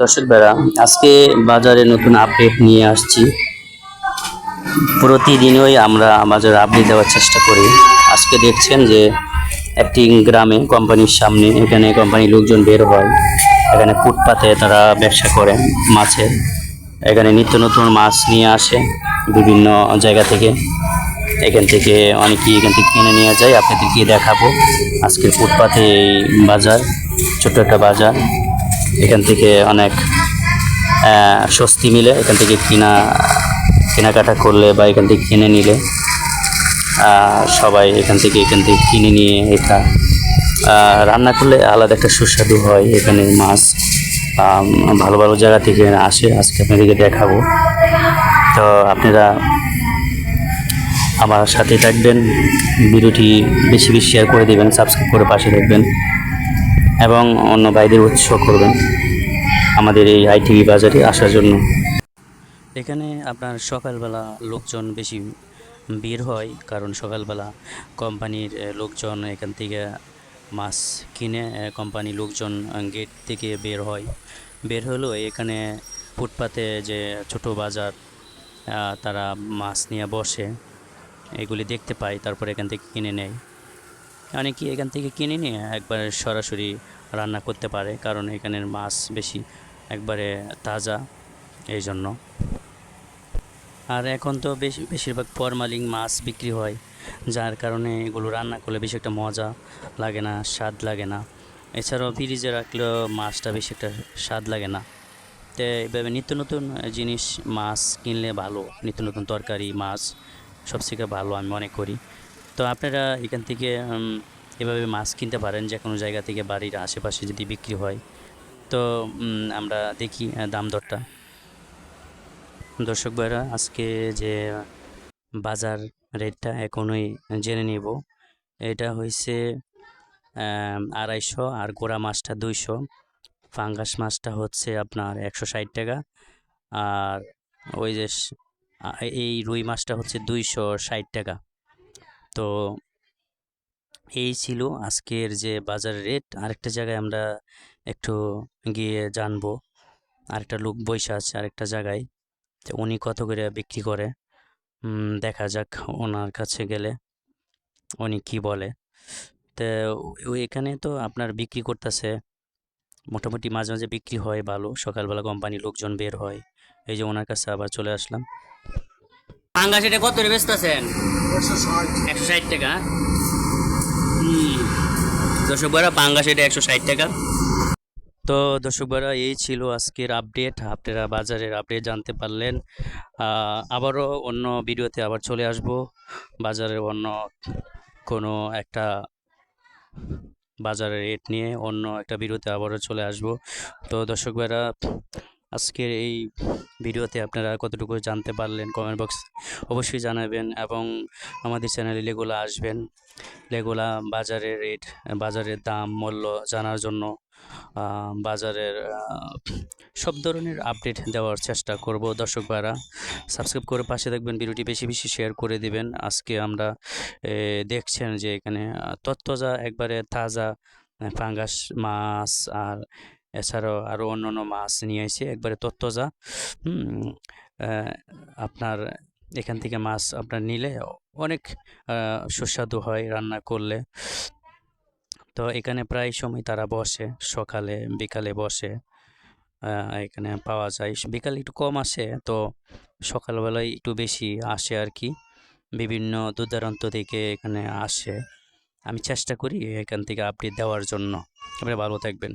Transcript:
দর্শক বেড়া, আজকে বাজারে নতুন আপডেট নিয়ে আসছি। প্রতিদিনই আমরা বাজারে আপডেট দেওয়ার চেষ্টা করি। আজকে দেখছেন যে একটি গ্রামে কোম্পানির সামনে এখানে কোম্পানির লোকজন বের হয়। এখানে ফুটপাতে তারা ব্যবসা করে মাছের এখানে নিত্য নতুন মাছ নিয়ে আসে বিভিন্ন জায়গা থেকে। এখান থেকে অনেকেই এখান থেকে কিনে নিয়ে যায়। আপনাদেরকে দেখাবো আজকে ফুটপাতে বাজার, ছোট্ট একটা বাজার। এখান থেকে অনেক স্বস্তি মিলে। এখান থেকে কিনা, কেনাকাটা করলে বা এখান থেকে কিনে নিলে সবাই এখান থেকে এখান থেকে কিনে নিয়ে এটা রান্না করলে আলাদা একটা সুস্বাদু হয় এখানে মাছ। ভালো ভালো জায়গা থেকে আসে, আজকে আপনাদেরকে দেখাবো। তো আপনারা আমার সাথে থাকবেন, ভিডিওটি বেশি বেশি শেয়ার করে দেবেন সাবস্ক্রাইব করে পাশে থাকবেন। এবং অন্য ভাইদের উৎসাহ করবেন আমাদের এই আইটিভি বাজারে আসার জন্য। এখানে আপনার সকালবেলা লোকজন বেশি বের হয় কারণ সকালবেলা কোম্পানির লোকজন এখান থেকে মাছ কিনে আহ, কোম্পানির লোকজন গেট থেকে বের হয়। বের হলেও এখানে ফুটপাতে যে ছোট বাজার তারা মাছ নিয়ে বসে এগুলি দেখতে পাই তারপর এখান থেকে কিনে নেয়। অনেকে এখান থেকে কিনে নিয়ে একবারে সরাসরি রান্না করতে পারে? কারণ এখানের মাছ বেশি একবারে তাজা এই জন্য আর এখন তো বেশি, বেশিরভাগ ফরমালিং মাছ বিক্রি হয়, যার কারণে এগুলো রান্না করলে বেশি একটা মজা লাগে না, স্বাদ লাগে না। এছাড়াও ফ্রিজে রাখলেও মাছটা বেশি একটা স্বাদ লাগে না। তো এইভাবে নিত্য নতুন জিনিস, মাছ কিনলে ভালো। নিত্য নতুন তরকারি, মাছ সব থেকে ভালো আমি মনে করি। তো আপনারা এখান থেকে এভাবে মাছ কিনতে পারেন যে কোনো জায়গা থেকে বাড়ির আশেপাশে যদি বিক্রি হয়। তো আমরা দেখি দাম দরটা। দর্শক ভাইরা, আজকে যে বাজার রেটটা এখনই জেনে নিব। এটা হয়েছে আড়াইশো আর গোড়া মাছটা দুইশো। ফাঙ্গাস মাছটা হচ্ছে আপনার একশো ষাট টাকা। আর ওই যে এই রুই মাছটা হচ্ছে দুইশো ষাট টাকা। তো এই ছিল আজকের যে বাজার রেট আরেকটা জায়গায় আমরা একটু গিয়ে জানব। আরেকটা লোক বৈশা আছে আরেকটা জায়গায়। তো উনি কত করে বিক্রি করে? দেখা যাক ওনার কাছে গেলে উনি কি বলে। তো এখানে তো আপনার বিক্রি করতেছে। মোটামুটি মাঝে মাঝে বিক্রি হয় ভালো। সকালবেলা কোম্পানির লোকজন বের হয়। এই যে ওনার কাছে আবার চলে আসলাম। পাঙ্গাস এটা কত করে বেচতেছেন? একশো ষাট টাকা। দর্শক ভাইরা পাঙ্গাস এটা একশো ষাট টাকা। তো দর্শক ভাইরা এই ছিল আজকের আপডেট। আপনারা বাজারের আপডেট জানতে পারলেন। আবারও অন্য ভিডিওতে আবার চলে আসব। বাজারের অন্য কোনো একটা বাজারের রেট নিয়ে অন্য একটা ভিডিওতে আবারও চলে আসব। তো দর্শক ভাইরা আজকের এই ভিডিওতে আপনারা কতটুকু জানতে পারলেন কমেন্ট বক্স অবশ্যই জানাবেন এবং আমাদের চ্যানেলে লেগুলা আসবেন। লেগুলা বাজারের রেট বাজারের দাম মূল্য জানার জন্য বাজারের সব ধরনের আপডেট দেওয়ার চেষ্টা করব। দর্শক ভাইরা সাবস্ক্রাইব করে পাশে দেখবেন ভিডিওটি বেশি বেশি শেয়ার করে দিবেন। আজকে আমরা দেখছেন যে এখানে আহ, তত্তাজা একবারে তাজা ফাঙ্গাস মাছ আর এছাড়াও আরও অন্য অন্য মাছ নিয়ে এসে একবারে আহ, আপনার এখান থেকে মাছ আপনার নিলে অনেক সুস্বাদু হয় রান্না করলে। তো এখানে প্রায় সময় তারা বসে সকালে বিকালে বসে এখানে পাওয়া যায়। বিকালে একটু কম আসে তো সকালবেলায় একটু বেশি আসে আর কি বিভিন্ন দূরদূরান্ত থেকে এখানে আসে। আমি চেষ্টা করি এখান থেকে আপডেট দেওয়ার জন্য। আপনারা ভালো থাকবেন।